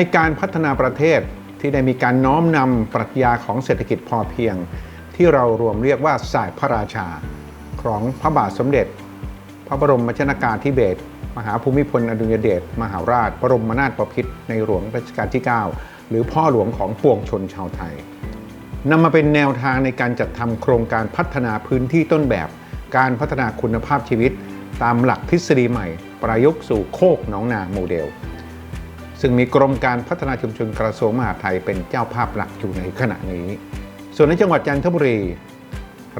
ในการพัฒนาประเทศที่ได้มีการน้อมนำปรัชญาของเศรษฐกิจพอเพียง ที่เรารวมเรียกว่าสายพระราชา ของพระบาทสมเด็จ พระบรมชนากาธิเบศรมหาภูมิพลอดุลยเดชมหาราช บรมนาถบพิตรในหลวงรัชกาลที่ 9 หรือพ่อหลวงของปวงชนชาวไทยนำมาเป็นแนวทางในการจัดทำโครงการพัฒนาพื้นที่ต้นแบบ การพัฒนาคุณภาพชีวิต ตามหลักทฤษฎีใหม่ ประยุกต์สู่โคกหนองนาโมเดล ซึ่งมีกรมการพัฒนาชุมชนกระทรวงมหาดไทยเป็นเจ้าภาพหลักอยู่ในขณะนี้ ส่วนในจังหวัดจันทบุรี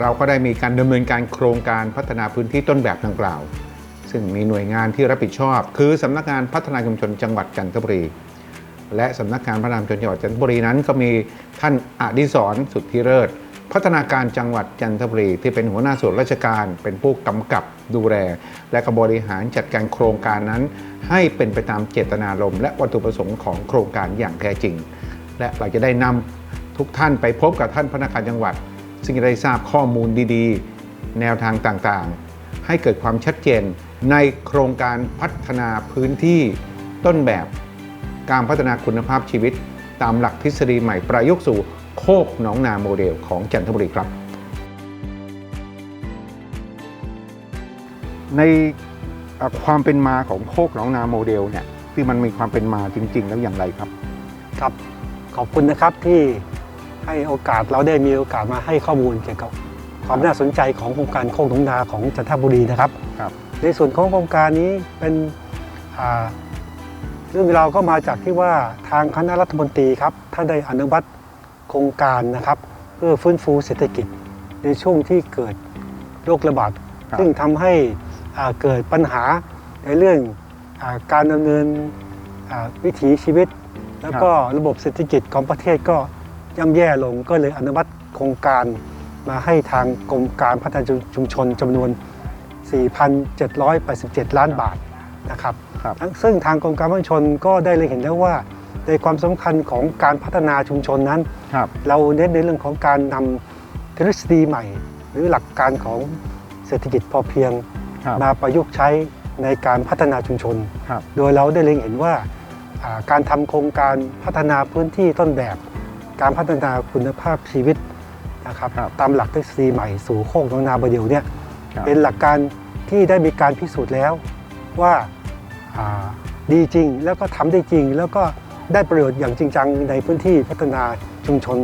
เราก็ได้มีการดำเนินการโครงการพัฒนาพื้นที่ต้นแบบดังกล่าว ซึ่งมีหน่วยงานที่รับผิดชอบ คือสำนักงานพัฒนาชุมชนจังหวัดจันทบุรี และสำนักงานพัฒนาชุมชนจังหวัดจันทบุรีนั้น ก็มีท่านอดิศรสุทธิเลิศ พัฒนาการจังหวัดจันทบุรีที่เป็นหัวหน้าส่วนราชการ เป็นผู้กำกับดูแล และก็บริหารจัดการโครงการนั้น ให้เป็นไปตามเจตนารมณ์และวัตถุประสงค์ของโครงการอย่างแท้จริง และเราจะได้นำทุกท่านไปพบกับท่านพนักงานจังหวัด ซึ่งจะได้ทราบข้อมูลดีๆ แนวทางต่างๆ ให้เกิดความชัดเจนในโครงการพัฒนาพื้นที่ต้นแบบ การพัฒนาคุณภาพชีวิต ตามหลักทฤษฎีใหม่ประยุกต์สู่ โคกหนองนาโมเดลของจันทบุรีครับ ในเอ่อความเป็นมาของโคกหนองนาโมเดลเนี่ยที่มันมีความเป็นมาจริง ๆ แล้วอย่างไรครับครับขอบคุณนะครับที่ให้โอกาสเราได้มีโอกาสมาให้ข้อมูลเกี่ยวกับความน่าสนใจของโครงการโคกหนองนาของจันทบุรีนะครับครับ ในส่วนของโครงการนี้เป็นอ่าเรื่องราวก็มาจากที่ว่าทางคณะรัฐมนตรีครับท่านได้อนุมัติ โครงการนะครับ เพื่อฟื้นฟูเศรษฐกิจในช่วงที่เกิดโรคระบาดครับซึ่งทำให้อ่าเกิดปัญหาในเรื่องอาการดำเนินอ่าวิถีชีวิต แล้วก็ระบบเศรษฐกิจของประเทศก็ย่ำแย่ลงก็เลยอนุมัติโครงการมาให้ทางกรมการพัฒนาชุมชนจำนวน 4,787 ล้านบาทนะครับครับทั้งซึ่งทางกรมการพัฒนาชุมชนก็ได้เลยเห็นแล้วว่า ในความสำคัญของการพัฒนาชุมชนนั้นครับเราเน้นในเรื่องของการนำทฤษฎีใหม่ หรือหลักการของเศรษฐกิจพอเพียงครับมาประยุกต์ใช้ในการพัฒนาชุมชนครับโดยเราได้เล็งเห็นว่าอ่าการทำโครงการพัฒนาพื้นที่ต้นแบบ การพัฒนาคุณภาพชีวิตนะครับครับตามหลักทฤษฎีใหม่สู่โคกหนองนาบเดียวเนี่ยครับเป็นหลักการที่ได้มีการพิสูจน์แล้วว่าอ่าดีจริงแล้วก็ทำได้จริงแล้วก็ ได้ประโยชน์อย่างจริงจังในพื้นที่พัฒนาชุมชน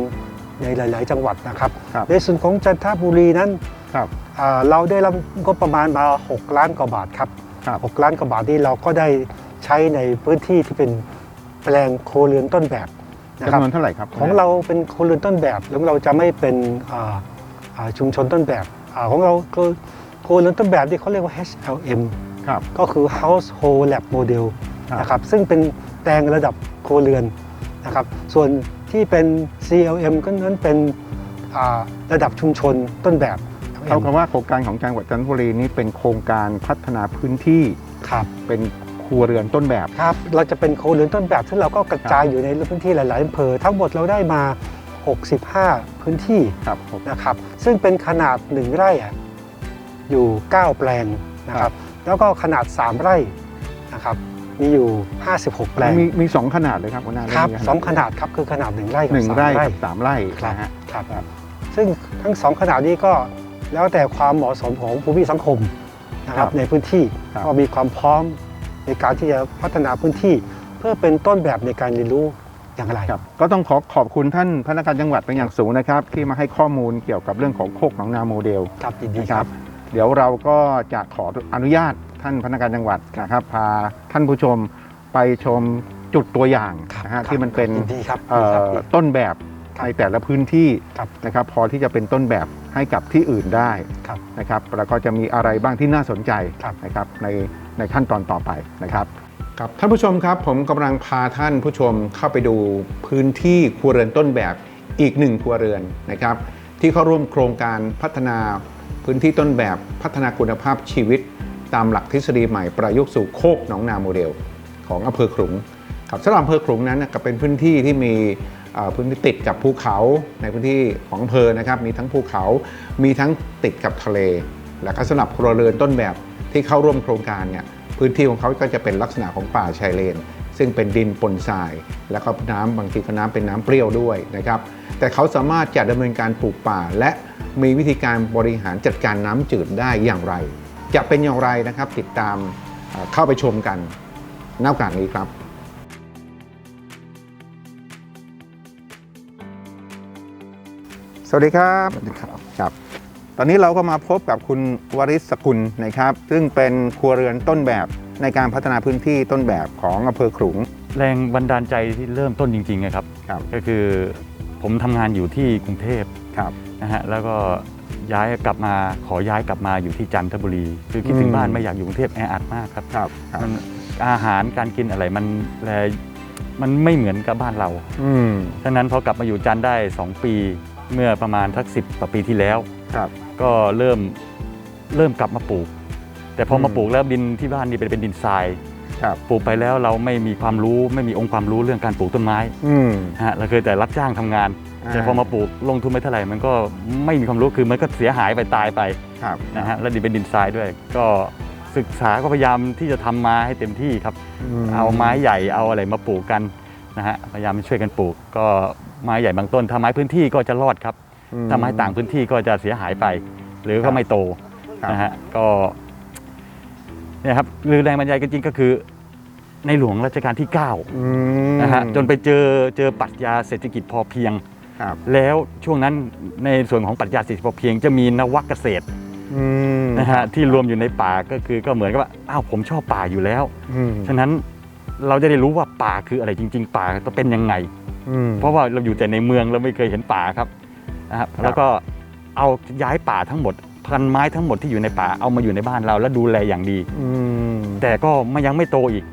ในหลาย ๆ จังหวัดนะครับครับในส่วนของจันทบุรีนั้นครับอ่าเราได้รับงบประมาณมา 6 ล้านกว่าบาทครับครับ 6 ล้านกว่าบาทนี้เราก็ได้ใช้ในพื้นที่ที่เป็นแปลงโครัวเรือนต้นแบบนะครับจำนวนเท่าไหร่ครับ ของเราเป็นโครัวเรือนต้นแบบแล้วเราจะไม่เป็นอ่าอ่าชุมชนต้นแบบอาของเราคือโครัวเรือนต้นแบบที่เขาเรียกว่า HLM ครับก็คือ Household Lab Model ครับนะครับซึ่งเป็นแปลงระดับโครัวเรือนนะครับส่วนที่เป็น CLM ก็นั้นเป็นอ่าระดับชุมชนต้นแบบเท่ากับว่าโครงการของจังหวัดจันทบุรีนี้เป็นโครงการพัฒนาพื้นที่ครับเป็นครัวเรือนต้นแบบครับเราจะเป็นโคเรือนต้นแบบซึ่งเราก็กระจายอยู่ในพื้นที่หลายๆอำเภอทั้งหมดเราได้มา 65 พื้นที่ครับผมนะครับซึ่งเป็นขนาด 1 ไร่อะอยู่ 9 แปลงนะคครัรับบแล้วก็ขนาด 3 ไร่นะครับ มีอยู่ 56 แปลงมีมีสองขนาดเลยครับหัวหน้าครับมีสองขนาดครับคือขนาด1ไร่กับหนึ่งสามไร่ไร่กับสามไร่ครับนะฮะครับครับ ซึ่งทั้งสองขนาดนี้ก็แล้วแต่ความเหมาะสมของภูมิสังคมนะครับในพื้นที่ครับก็มีความพร้อมในการที่จะพัฒนาพื้นที่เพื่อเป็นต้นแบบในการเรียนรู้อย่างไรครับก็ต้องขอขอบคุณท่านพนักงานจังหวัดเป็นอย่างสูงนะครับ ที่มาให้ข้อมูลเกี่ยวกับเรื่องของโคกหนองนาโมเดลครับยินดีนะคครัรับบเดี๋ยวเราก็จะขออนุญาต ท่านพนักงานจังหวัดนะครับพาท่านผู้ชมไปชมจุดตัวอย่างครับนะฮะครับที่มันเป็นยินดีครับเอ่ยินดีครับอต้นแบบครับในแต่ละพื้นที่ครับนะครับพอที่จะเป็นต้นแบบให้กับที่อื่นได้ครับนะครับแล้วก็จะมีอะไรบ้างที่น่าสนใจครับนะครับในในขั้นตอนต่อไปนะครับครับท่านผู้ชมครับผมกำลังพาท่านผู้ชมเข้าไปดูพื้นที่ครัวเรือนต้นแบบอีกหนึ่งครัวเรือนนะครับที่เข้าร่วมโครงการพัฒนาพื้นที่ต้นแบบพัฒนาคุณภาพชีวิต ตามหลักทฤษฎีใหม่ประยุกต์สู่โคกหนองนาโมเดล ของอำเภอขลุงครับสำหรับอำเภอขลุงนั้นก็เป็นพื้นที่ที่มีพื้นที่ติดกับภูเขาในพื้นที่ของอำเภอนะครับมีทั้งภูเขา มีทั้งติดกับทะเล และก็สำหรับครัวเรือนต้นแบบที่เข้าร่วมโครงการเนี่ยพื้นที่ของเขาก็จะเป็นลักษณะของป่าชายเลน ซึ่งเป็นดินปนทราย แล้วก็น้ำบางทีก็น้ำเป็นน้ำเปรี้ยวด้วยนะครับแต่เขาสามารถจะดำเนินการปลูกป่า และมีวิธีการบริหารจัดการน้ำจืดได้อย่างไร จะเป็นอย่างไรนะครับ ติดตามเอ่อเข้าไปชมกันนอกจากนี้ครับสวัสดีครับสวัสดีครับครับ ตอนนี้เราก็มาพบกับคุณวริศสกุลนะครับ ซึ่งเป็นครัวเรือนต้นแบบในการพัฒนาพื้นที่ต้นแบบของอำเภอขลุง แรงบันดาลใจที่เริ่มต้นจริงๆนะครับครับก็คือผมทำงานอยู่ที่กรุงเทพครับนะฮะแล้วก็ ย้ายกลับมาขอย้ายกลับมาอยู่ที่จันทบุรี คือคิดถึงอืมบ้านไม่อยากอยู่กรุงเทพแออัดมากครับครับครับมันอาหารการกินอะไรมันแลมันไม่เหมือนกับบ้านเราอืมดังนั้นพอกลับมาอยู่จันทร์ได้ 2 ปีเมื่อประมาณทักสิบกว่าปีที่แล้ว ครับ ก็เริ่มเริ่มกลับมาปลูก แต่พอมาอืม ปลูกแล้วดินที่บ้านนี่เป็นเป็นดินทรายครับปลูกไปแล้วเราไม่มีความรู้ไม่มีองค์ความรู้เรื่องการปลูกต้นไม้อืมฮะเราเคยแต่รับจ้างทำงานอ่า แต่พอมาปลูกลงทุนไม่เท่าไหร่มันก็ไม่มีความรู้คือมันก็เสียหายไปตายไปครับนะฮะแล้วดินเป็นดินทรายด้วย ก็ศึกษาก็พยายามที่จะทำมาให้เต็มที่ครับ เอาไม้ใหญ่เอาอะไรมาปลูกกันนะฮะพยายามช่วยกันปลูก ก็ไม้ใหญ่บางต้นถ้าไม้พื้นที่ก็จะรอดครับอืถ้าไม้ต่างพื้นที่ก็จะเสียหายไป หรือครัก็บไม่โตครับนะฮะก็เนี่ยครับคือแรงบันดาลใจจริงๆก็คือในหลวงรัชกาลที่9อืมนะฮะจนไปเจอเจอปรัชญาเศรษฐกิจพอเพียงครับ แล้วช่วงนั้นในส่วนของปรัชญาเศรษฐกิจพอเพียงจะมีนวักเกษตรอืมนะฮะที่รวมอยู่ในป่าก็คือก็เหมือนกับว่าอ้าวผมชอบป่าอยู่แล้วอืมฉะนั้นเราจะได้รู้ว่าป่าคืออะไรจริง ๆ ป่าต้องเป็นยังไงอืมเพราะว่าเราอยู่แต่ในเมืองเราไม่เคยเห็นป่าครับนะครับครับ แล้วก็เอาย้ายป่าทั้งหมดพันไม้ทั้งหมดที่อยู่ในป่าเอามาอยู่ในบ้านเรา แล้วดูแลอย่างดีอืมแต่ก็มันยังไม่โตอีก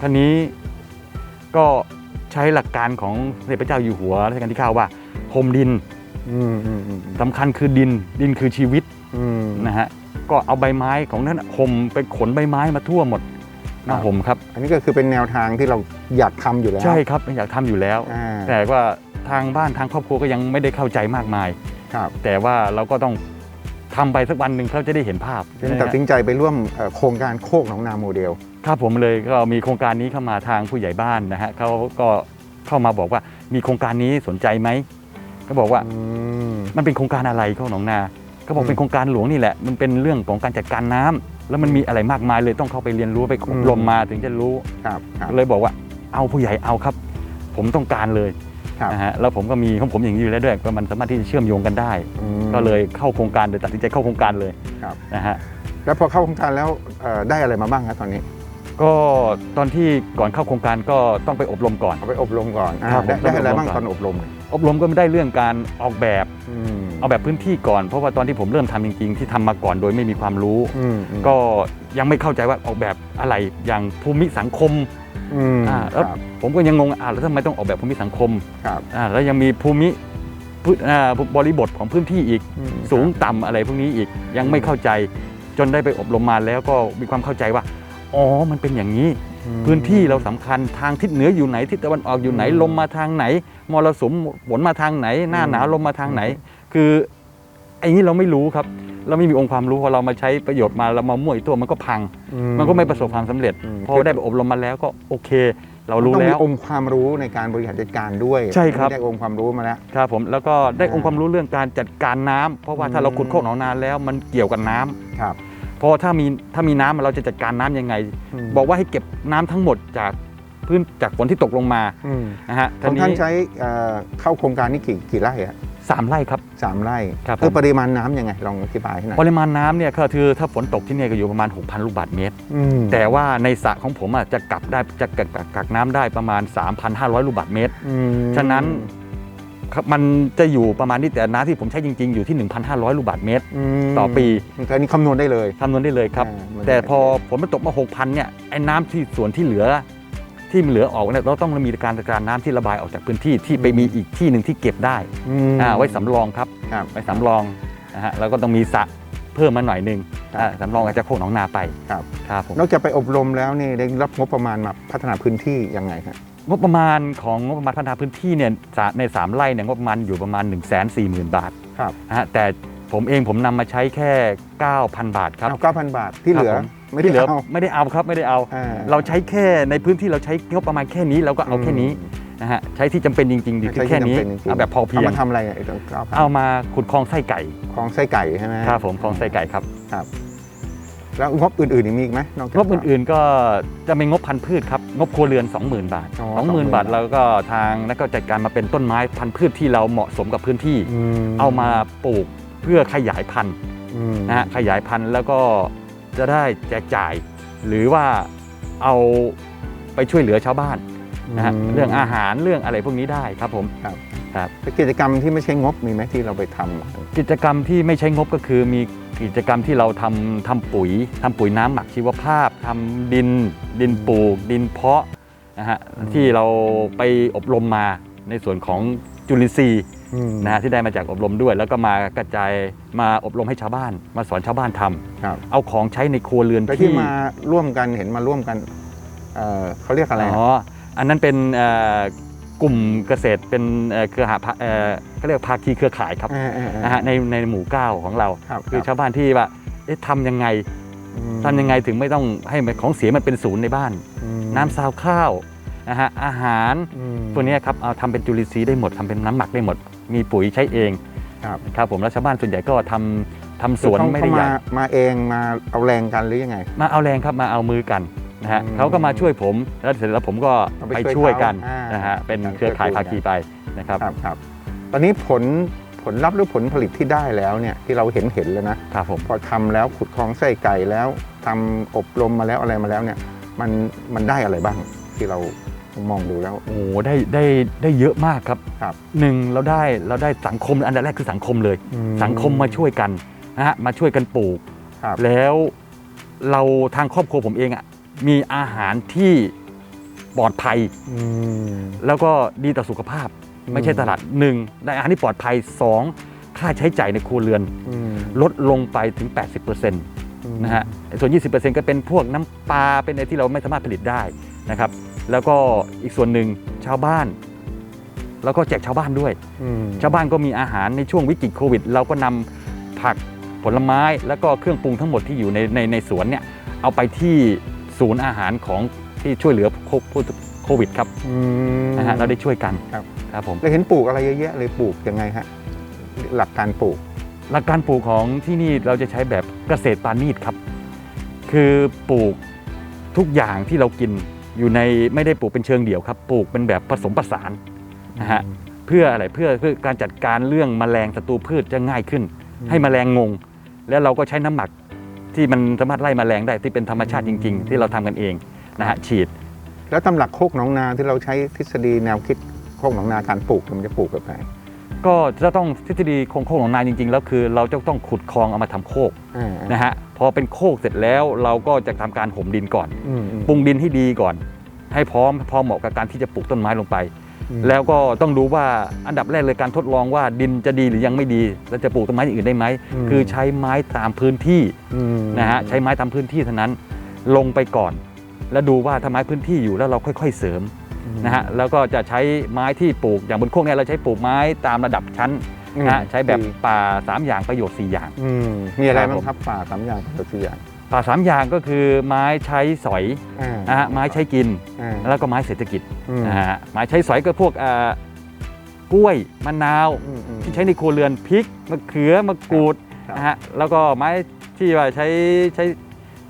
ท่านี้ก็ ใช้หลักการของสมเด็จพระเจ้าอยู่หัวรัชกาลที่เก้าว่าพรมดินอืมอืมอืมสำคัญคือดินดินคือชีวิตอืมนะฮะก็เอาใบไม้ของนั้นห่มไปขนใบไม้มาทั่วหมดครัมาบห่มครับ อันนี้ก็คือเป็นแนวทางที่เราอยากทำอยู่แล้ว ใช่ครับอยากทำอยู่แล้วอ่าแต่ว่าทางบ้านทางครอบครัวก็ยังไม่ได้เข้าใจมากมายครับแต่ว่าเราก็ต้อง ทำไปสักวันหนึ่งเขาจะได้เห็นภาพจึงตัดสินใจไปร่วมเอ่อโครงการโคกหนองนาโมเดล ครับผมเลยก็มีโครงการนี้เข้ามาทางผู้ใหญ่บ้านนะฮะเขาก็เข้ามาบอกว่ามีโครงการนี้สนใจไหมก็บอกว่าอืมมันเป็นโครงการอะไรเขาหนองนาก็บออืกมเป็นโครงการหลวงนี่แหละ มันเป็นเรื่องของการจัดการน้ำแล้วมันมีอะไรมากมายเลยต้องเข้าไปเรียนรู้ไปอบรมอืม มาถึงจะรู้ ครับครับเลยบอกว่าเอาผู้ใหญ่เอาครับ ผมต้องการเลย ครับนะฮะแล้วผมก็มีของผมอย่างนี้อยู่แล้วด้วยก็มันสามารถที่จะเชื่อมโยงกันได้ อืมก็เลยเข้าโครงการเลยตัดสินใจเข้าโครงการเลยครับ นะฮะแล้วพอเข้าโครงการแล้วเอ่อได้อะไรมาบ้างครับตอนนี้ก็ตอนที่ก่อนเข้าโครงการก็ต้องไปอบรมก่อน เอาไปอบรมก่อนอ่าครับผมได้ได้อะไรต้องไปอบรมบ้างก่อนตอนอบรมเนี่ยอบรมก็ไม่ได้เรื่องการออกแบบอืมเอาแบบพื้นที่ก่อน เพราะว่าตอนที่ผมเริ่มทำจริงๆ ที่ทำมาก่อนโดยไม่มีความรู้ อืมอืมก็ยังไม่เข้าใจว่าออกแบบอะไรอย่างภูมิสังคม อืมอ่าคแล้วรับผมก็ยังงงอ่าแล้วทำไมต้องออกแบบภูมิสังคมครับอ่าแล้วยังมีภูมิพื้นอ่าบริบทของพื้นที่อีก อืมสูงต่ำอะไรพวกนี้อีกยังไม่เข้าใจจนได้ไปอบรมมาแล้วก็มีความเข้าใจว่าอ๋อมันเป็นอย่างนี้ อืม พื้นที่เราสำคัญทางทิศเหนืออยู่ไหนทิศตะวันออกอยู่ไหนอืมลมมาทางไหนมรสุมฝนมาทางไหน หน้าอืม หนาวลมมาทางไหน คือไอ้นี้เราไม่รู้ครับ เราไม่มีองค์ความรู้พอเรามาใช้ประโยชน์มาเรามามั่วอีกตัวมันก็พังอืมันก็ไม่ประสบความสำเร็จอืมพอได้ไปอบรมมาแล้วก็โอเค เรารู้ต้องแล้มีวองค์ความรู้ในการบริหารจัดการด้วยใช่ครับได้องค์ความรู้มาแล้วครับผมแล้วก็ได้อ่าองค์ความรู้เรื่องการจัดการน้ำเพราะว่าถ้าเราขุดโคกหนองนาแล้วมันเกี่ยวกับน้ำครับเพราะถ้ามีถ้ามีน้ำเราจะจัดการน้ำยังไงมบอกว่าให้เก็บน้ำทั้งหมดจากพื้นจากฝนที่ตกลงมาอืมนะฮะของท่านใช้เอ่อเข้าโครงการนี้กี่กี่ไร่อะ สามไร่ครับ สามไร่ครับคือผมปริมาณน้ำยังไงลองอธิบายให้หน่อยปริมาณน้ำเนี่ยก็คือถ้าฝนตกที่เนี่ยก็อยู่ประมาณ 6,000 ลูกบาศก์เมตร อืมแต่ว่าในสระของผมอะจะกลับได้จะกักกักกักน้ำได้ประมาณ 3,500 ลูกบาศก์เมตร อืมฉะนั้นครับมันจะอยู่ประมาณนี้แต่น้ำที่ผมใช้จริงๆ อยู่ที่ 1,500 ลูกบาศก์เมตร มต่อปี อันนี้คำนวณได้เลยคำนวณได้เลยครับ อ่ามันแต่พอฝนมันตกมา 6,000เนี่ยไอ้น้ำที่ส่วนที่เหลือ ที่มันเหลือออกเนี่ยเราต้องมีการจัดการน้ำที่ระบายออกจากพื้นที่ที่ไปมีอีกที่หนึ่งที่เก็บได้อืมอ่าไว้สำรองครับครับไว้สำรองนะฮะแล้วก็ต้องมีสระเพิ่มมาหน่อยหนึงครับอ่าสำรองอาจจะโคกหนองนาไปครับครับผมนอกจากไปอบรมแล้วนี่ได้รับงบประมาณมาพัฒนาพื้นที่ยังไงครับงบประมาณของงบประมาณพัฒนาพื้นที่เนี่ยสะใน3ไร่เนี่ยงบประมาณอยู่ประมาณ 1 4 0 0 0 0 บาทครับนะฮะแต่ผมเองผมนำมาใช้แค่ 9,000 บาทครับเก้าพันบาทที่เหลือครับผม ไม่ได้ที่เหลือเอา ไม่ได้เอาครับไม่ได้เอา อ่าเราใช้แค่ในพื้นที่เราใช้งบประมาณแค่นี้เราก็เอาแค่นี้นะฮะใช้ที่จำเป็นจริงๆดีคือใช้ที่แค่นี้จำเป็นจริงๆเอาแบบพอเพียเอาง มาทำอะไรอะไอ้ตรงเก้าพันเอามาขุดคลองไส้ไก่คลองไส้ไก่ใช่ไหมครับผมคลองไส้ไก่ครับครับ แล้วงบอื่นๆอีกมีอีกไหมนอกจาก งบอื่นๆก็จะเป็นงบพันธุ์พืชครับงบครัวเรือน 20,000 บาท อ๋อ20,000บาทแล้วก็ทางนักก็จัดการมาเป็นต้นไม้พันธุ์พืชที่เราเหมาะสมกับพื้นที่มเอามาปลูกเพื่อขยายพันธุ์อืมนะฮะขยายพันธุ์แล้วก็ จะได้แจกจ่าย หรือว่าเอาไปช่วยเหลือชาวบ้านนะฮะเรื่องอาหารเรื่องอะไรพวกนี้ได้ครับผมแล้วกิจกรรมที่ไม่ใช่งบมีไหมที่เราไปทำกิจกรรมที่ไม่ใช้งบก็คือมีกิจกรรมที่เราทำทำปุ๋ยทำปุ๋ยน้ำหมักชีวภาพทำดิน ดินปลูก ดินเพาะนะฮะที่เราไปอบรมมาในส่วนของจุลินทรีย์ อืม นะฮะที่ได้มาจากอบรมด้วย แล้วก็มากระจายมาอบรมให้ชาวบ้าน มาสอนชาวบ้านทำครับเอาของใช้ในครัวเรือนแล้วที่มาร่วมกันเห็นมาร่วมกันเอ่อเขาเรียกอะไรอ๋ออันนั้นเป็นเอ่อกลุ่มเกษตรเป็นเอ่อเครือหาพะเอ่อเขาเรียกภาคีเครือข่ายครับเออเออเออ นะฮะในในหมู่เก้าของเรา ครับคือชาวบ้านที่ว่าเอ๊ะทำยังไงอืมทำยังไงถึงไม่ต้องให้ของเสียมันเป็นศูนย์ในบ้าน อืม น้ำซาวข้าว นะฮะอาหารอืมพวกเนี้ยครับเอาทำเป็นจุลินทรีย์ได้หมดทำเป็นน้ำหมักได้หมด มีปุ๋ยใช้เองครับครับผมแล้วชาวบ้านส่วนใหญ่ก็ทำทำสวนคือเขาไม่ได้เขาใหญ่มามาเองมาเอาแรงกันหรือยังไง มาเอาแรงครับมาเอามือกันนะฮะอืมเขาก็มาช่วยผมแล้วเสร็จแล้วผมก็เอาไปไปช่ช่ววยยเขากันอ่านนะฮะเป็นการเครือข่ายช่วยภาคีกันไปนะครับครับครับ ตอนนี้ผลผลลัพธ์หรือผลผลิตที่ได้แล้วเนี่ยที่เราเห็นเห็นแล้วนะครับผมพอทำแล้วขุดคลองไส้ไก่แล้วทำอบรมมาแล้วอะไรมาแล้วเนี่ยมันมันได้อะไรบ้างที่เรา มองดูแล้ว โอ้โหได้ได้ได้เยอะมากครับครับหนึ่งเราได้เราได้สังคมอันดับแรกคือสังคมเลยสังคมมาช่วยกันนะฮะมาช่วยกันปลูก ครับแล้วเราทางครอบครัวผมเองอะมีอาหารที่ปลอดภัย อืม แล้วก็ดีต่อสุขภาพ อืม ไม่ใช่ตลาดหนึ่งได้อาหารที่ปลอดภัยสองค่าใช้จ่ายในครัวเรือน อืมลดลงไปถึง 80%นะฮะส่วน 20%ก็เป็นพวกน้ำปลาเป็นอะไรที่เราไม่สามารถผลิตได้นะครับ แล้วก็อีกส่วนหนึ่งชาวบ้าน แล้วก็แจกชาวบ้านด้วยอืมชาวบ้านก็มีอาหารในช่วงวิกฤตโควิด เราก็นำผักผลไม้แล้วก็เครื่องปรุงทั้งหมดที่อยู่ในในในสวนเนี่ยเอาไปที่ศูนย์อาหารของที่ช่วยเหลือโคผู้โควิดครับอืมนะฮะเราได้ช่วยกันครับครับผมเราเห็นปลูกอะไรเยอะแยะเลยปลูกยังไงฮะหลักการปลูก หลักการปลูกของที่นี่เราจะใช้แบบเกษตรปานีตครับ คือปลูกทุกอย่างที่เรากิน อยู่ในไม่ได้ปลูกเป็นเชิงเดี่ยวครับ ปลูกเป็นแบบผสมผสานนะฮะเพื่ออะไรเพื่อเพื่อการจัดการเรื่องแมลงศัตรูพืชจะง่ายขึ้นอืมให้แมลงงง แล้วเราก็ใช้น้ำหมักที่มันสามารถไล่แมลงได้ที่เป็นธรรมชาติจริง ๆ ที่เราทำกันเองนะฮะฉีด แล้วตำหลักโคกหนองนาที่เราใช้ทฤษฎีแนวคิดโคกหนองนาการปลูกมันจะปลูกแบบไหน ก็จะต้องทฤษฎีโครงโคกของนายจริงๆแล้วคือ เราจะต้องขุดคลองเอามาทำโคกอ่านะฮะพอเป็นโคกเสร็จแล้วเราก็จะทำการห่มดินก่อน อืมอืม ปรุงดินให้ดีก่อน ให้พร้อมพอเหมาะกับการที่จะปลูกต้นไม้ลงไป อืม แล้วก็ต้องดูว่าอันดับแรกเลยการทดลองว่าดินจะดีหรือยังไม่ดีแล้วจะปลูกต้นไม้อย่างอื่นได้ไหมมคือใช้ไม้ตามพื้นที่อืมนะฮะใช้ไม้ตามพื้นที่เท่านั้นลงไปก่อน แล้วดูว่าถ้าไม้พื้นที่อยู่แล้วเราค่อย ๆ เสริม นะฮะแล้วก็จะใช้ไม้ที่ปลูกอย่างบนโคกเนี่ยเราใช้ปลูกไม้ตามระดับชั้นนะฮะใช้แบบป่าสามอย่างประโยชน์สี่อย่างอืมมีอะไรครับบ้างผมครับป่าสามอย่างตัวตัวอย่างป่าสามอย่างก็คือไม้ใช้สอยอ่านะฮะไม้ใช้กินอ่าแล้วก็ไม้เศรษฐกิจอืมนะฮะไม้ใช้สอยก็พวกอ่ากล้วยมะนาวอืมอืมที่ใช้ในครัวเรือนพริกมะเขือมะกรูดครับนะฮะแล้วก็ไม้ที่ว่าใช้ใช้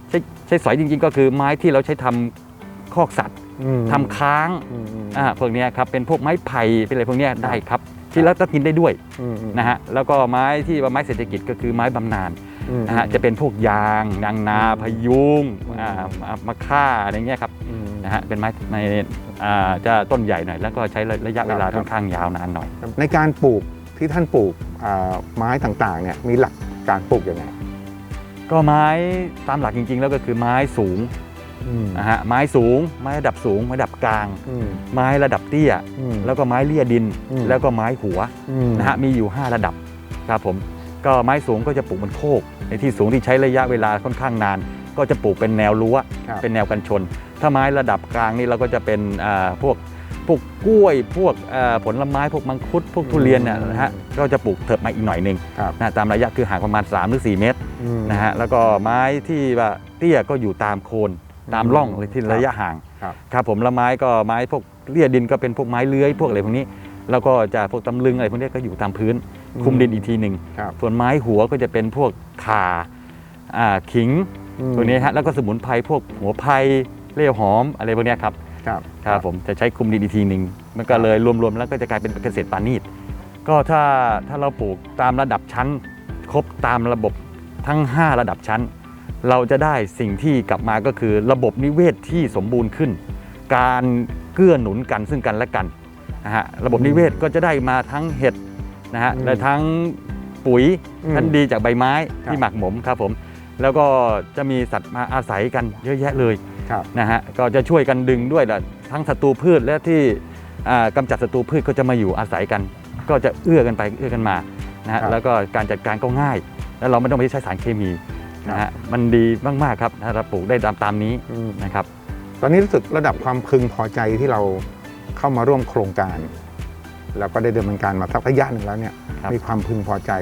ใช้ใช้สอยจริงๆ ก็คือไม้ที่เราใช้ทำคอกสัตว์อืม ทำค้างอืมอืมอ่าพวกเนี้ยครับเป็นพวกไม้ไผ่เป็นอะไรพวกเนี้ยได้ครับ ที่แล้วก็กินได้ด้วยอืมอืมนะฮะแล้วก็ไม้ที่ว่าไม้เศรษฐกิจก็คือไม้บำนาญอืมนะฮะจะเป็นพวกยางนางนาพะยุงอ่าอืมมะมะค่าอะไรเงี้ยครับอืมนะฮะเป็นไม้ในอ่าจะต้นใหญ่หน่อย แล้วก็ใช้ระยะเวลาครับค่อนข้างยาวนานหน่อย ในการปลูกที่ท่านปลูกอ่าไม้ต่างๆเนี่ยมีหลักการปลูกยังไงก็ไม้ตามหลักจริง ๆ แล้วก็คือไม้สูงอืม นะฮะไม้สูง ไม้ระดับสูง ไม้ระดับกลางอืมไม้ระดับเตี้ยอืมแล้วก็ไม้เลี่ยดินอืมแล้วก็ไม้หัวอืมนะฮะมีอยู่ 5 ระดับครับผมก็ไม้สูงก็จะปลูกบนโคก ในที่สูงที่ใช้ระยะเวลาค่อนข้างนาน ก็จะปลูกเป็นแนวรั้วครับเป็นแนวกันชน ถ้าไม้ระดับกลางนี่เราก็จะเป็นอ่าพวกพวกกล้วยพวกเอ่อผลไม้พวกมังคุดพวกทุเรียนเนี่ยนะฮะก็จะปลูกเถิบมาอีกหน่อยหนึ่งครับนะตามระยะคือห่างประมาณ 3 หรือ 4 เมตรอืมนะฮะแล้วก็ไม้ที่ว่าเตี้ยก็อยู่ตามโคน ตามร่องเลยที่ครับระยะห่างครับครับผมแล้วไม้ก็ไม้พวกเลี่ยดินก็เป็นพวกไม้เลื้อยพวกอะไรพวกนี้ แล้วก็จะพวกตำลึงอะไรพวกนี้ก็อยู่ตามพื้นคุมดินอีกทีหนึ่งครับส่วนไม้หัวก็จะเป็นพวกข่าอ่าขิงอืมตัวนี้ฮะแล้วก็สมุนไพรพวกหัวไพรเล่หอมอะไรพวกเนี้ยครับครับครับผมจะใช้คุมดินอีกทีหนึ่งมันก็เลยรวมๆแล้วก็จะกลายเป็นเกษตรปานีตก็ถ้าถ้าเราปลูกตามระดับชั้น ครบตามระบบทั้ง 5 ระดับชั้น เราจะได้สิ่งที่กลับมาก็คือระบบนิเวศที่สมบูรณ์ขึ้น การเกื้อหนุนกันซึ่งกันและกันนะฮะระบบนิเวศก็จะได้มาทั้งเห็ดนะฮะอืมและทั้งปุ๋ยอืมชั้นดีจากใบไม้ครับที่หมักหมมครับผม แล้วก็จะมีสัตว์มาอาศัยกันเยอะแยะเลยครับนะฮะก็จะช่วยกันดึงด้วยละทั้งศัตรูพืชและที่อ่ากำจัดศัตรูพืชก็จะมาอยู่อาศัยกัน ก็จะเอื้อกันไปเอื้อกันมานะฮะครับแล้วก็การจัดการก็ง่าย แล้วเราไม่ต้องไปใช้สารเคมี นะฮะมันดีมากๆครับถ้าเราปลูกได้ตามตามนี้อืม นะครับ ตอนนี้รู้สึกระดับความพึงพอใจที่เราเข้ามาร่วมโครงการ แล้วก็ได้ดำเนินการมาสักระยะหนึ่งแล้วเนี่ยครับ มีความพึงพอใจ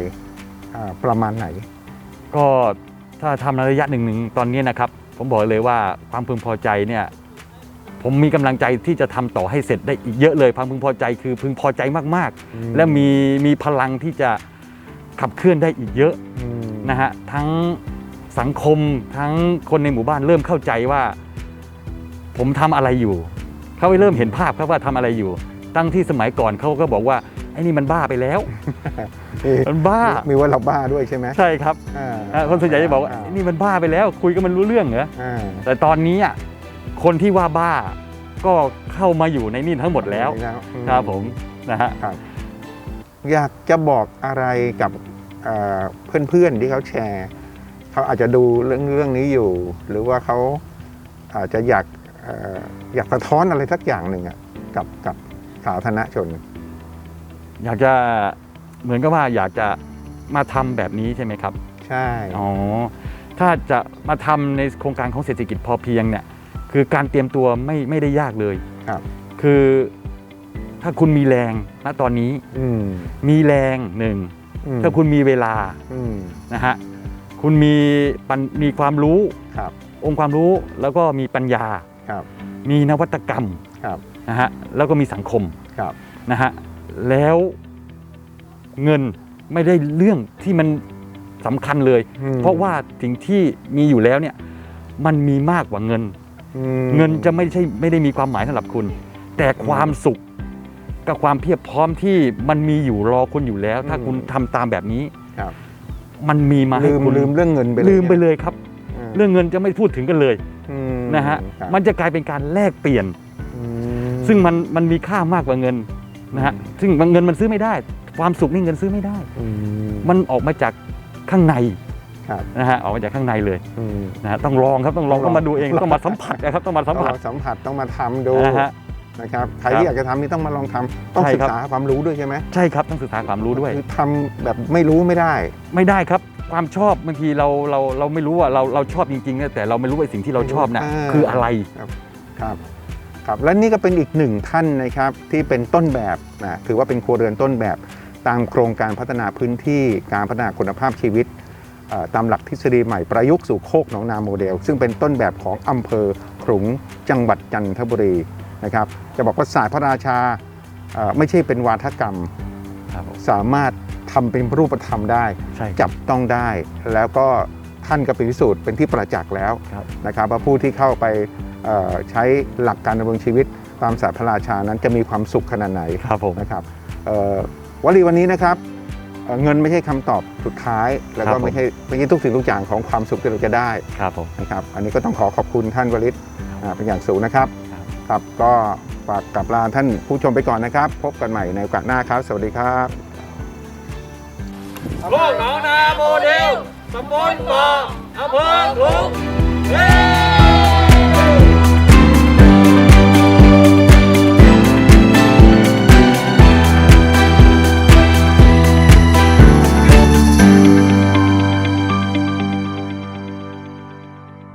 อ่าประมาณไหน ก็ถ้าทำในระยะหนึ่งหนึ่งตอนนี้นะครับ ผมบอกเลยว่าความพึงพอใจเนี่ยผมมีกำลังใจที่จะทำต่อให้เสร็จได้อีกเยอะเลยความพึงพอใจคือพึงพอใจมากอืม ๆ และมีมีพลังที่จะขับเคลื่อนได้อีกเยอะอืมนะฮะทั้ง สังคมทั้งคนในหมู่บ้านเริ่มเข้าใจว่า ผมทำอะไรอยู่ เขาเริ่มเห็นภาพครับว่าทำอะไรอยู่ ตั้งที่สมัยก่อนเขาก็บอกว่าไอ้นี่มันบ้าไปแล้วมีมันบ้ามีว่าเราบ้าด้วยใช่ไหมใช่ครับอ่าอ่าคนส่วนใหญ่จะบอกว่าไอ้นี่มันบ้าไปแล้ว คุยกันมันรู้เรื่องเหรออ่าแต่ตอนนี้อะคนที่ว่าบ้าก็เข้ามาอยู่ในนี่ทั้งหมดแล้วแล้วอืครับผมนะฮะครับอยากจะบอกอะไรกับเอ่อเพื่อนๆที่เขาแชร์ เขาอาจจะดูเรื่องเรื่องนี้อยู่ หรือว่าเขาอาจจะอยากเอ่ออยากสะท้อนอะไรสักอย่างหนึ่งอะกับกับสาธารณชน อยากจะเหมือนกับว่าอยากจะมาทำแบบนี้ใช่ไหมครับ ใช่อ๋อถ้าจะมาทำในโครงการของเศรษฐกิจพอเพียงเนี่ยคือการเตรียมตัวไม่ไม่ได้ยากเลยครับ คือถ้าคุณมีแรงณตอนนี้อืมมีแรงหนึ่งอืมถ้าคุณมีเวลาอืมนะฮะ คุณมีปัญมีความรู้ครับองค์ความรู้แล้วก็มีปัญญา ครับมีนวัตกรรมครับนะฮะแล้วก็มีสังคมครับนะฮะแล้วเงินไม่ได้เรื่องที่มันสำคัญเลย อืมเพราะว่าสิ่งที่มีอยู่แล้วเนี่ยมันมีมากกว่าเงิน อืมเงินจะไม่ใช่ไม่ได้มีความหมายสำหรับคุณ แต่ความสุขกับความเพียบพร้อมที่มันมีอยู่รอคุณอยู่แล้ว ถ้าคุณทำตามแบบนี้ ครับ มันมีมาให้ลืมคุณลืมเรื่องเงินไปเลยลืมไปเลยครับอืมเรื่องเงินจะไม่พูดถึงกันเลยอืมนะฮะครับมันจะกลายเป็นการแลกเปลี่ยนอืมซึ่งมันมันมีค่ามากกว่าเงินนะฮะซึ่งเงินมันซื้อไม่ได้ ความสุขนี่เงินซื้อไม่ได้อืมมันออกมาจากข้างในครับนะฮะออกมาจากข้างในเลยอืมนะฮะต้องลองครับต้องลองต้องลองต้องมาดูเองต้องมาสัมผัสนะครับต้องมาสัมต้องผัสมาสัมผัสต้องมาทำดูนะฮะ นะครับใครครับที่อยากจะทำนี่ต้องมาลองทำต้องใช่ศึกครับ ษาความรู้ด้วยใช่ไหมใช่ครับต้องศึกษาความรู้ด้วย คือทำแบบไม่รู้ไม่ได้ ไม่ได้ครับ ความชอบบางทีเราเราเราไม่รู้ว่าเราเราชอบจริงๆนะแต่เราไม่รู้ว่าสิ่งที่เราชอบนะอ่า คืออะไร ครับครับและนี่ก็เป็นอีกหนึ่งท่านนะครับที่เป็นต้นแบบนะถือว่าเป็นครัวเรือนต้นแบบ ตามโครงการพัฒนาพื้นที่การพัฒนาคุณภาพชีวิตเอ่อตามหลักทฤษฎีใหม่ประยุกต์สู่โคกหนองนาโมเดล ซึ่งเป็นต้นแบบของอำเภอขลุงจังหวัดจันทบุรี นะครับจะบอกว่าศาสตร์พระราชาเอ่อไม่ใช่เป็นวาทกรรมครับผมสามารถทำเป็นรูปธรรมได้ใช่ครับจับต้องได้ แล้วก็ท่านก็เป็นพิสูจน์เป็นที่ประจักษ์แล้วครับนะครับว่าผู้ที่เข้าไปเอ่อใช้หลักการดำรงชีวิตตามศาสตร์พระราชานั้นจะมีความสุขขนาดไหนครับผมนะครับเอ่อวลีวันนี้นะครับเอ่อเงินไม่ใช่คำตอบสุดท้าย แล้วครัก็บผมไม่ใช่ไม่ใช่ทุกสิ่งทุกอย่างของความสุขที่เราจะได้ครับผมนะครับ อันนี้ก็ต้องขอขอบคุณท่านวลิศอ่าเป็นอย่างสูงนะครับ ครับครับ ก็ฝากกับลาท่านผู้ชมไปก่อนนะครับ พบกันใหม่ในโอกาสหน้าครับ สวัสดีครับโลกหนองนาโมเดลตำบลเกาะอำเภอขลุงเย้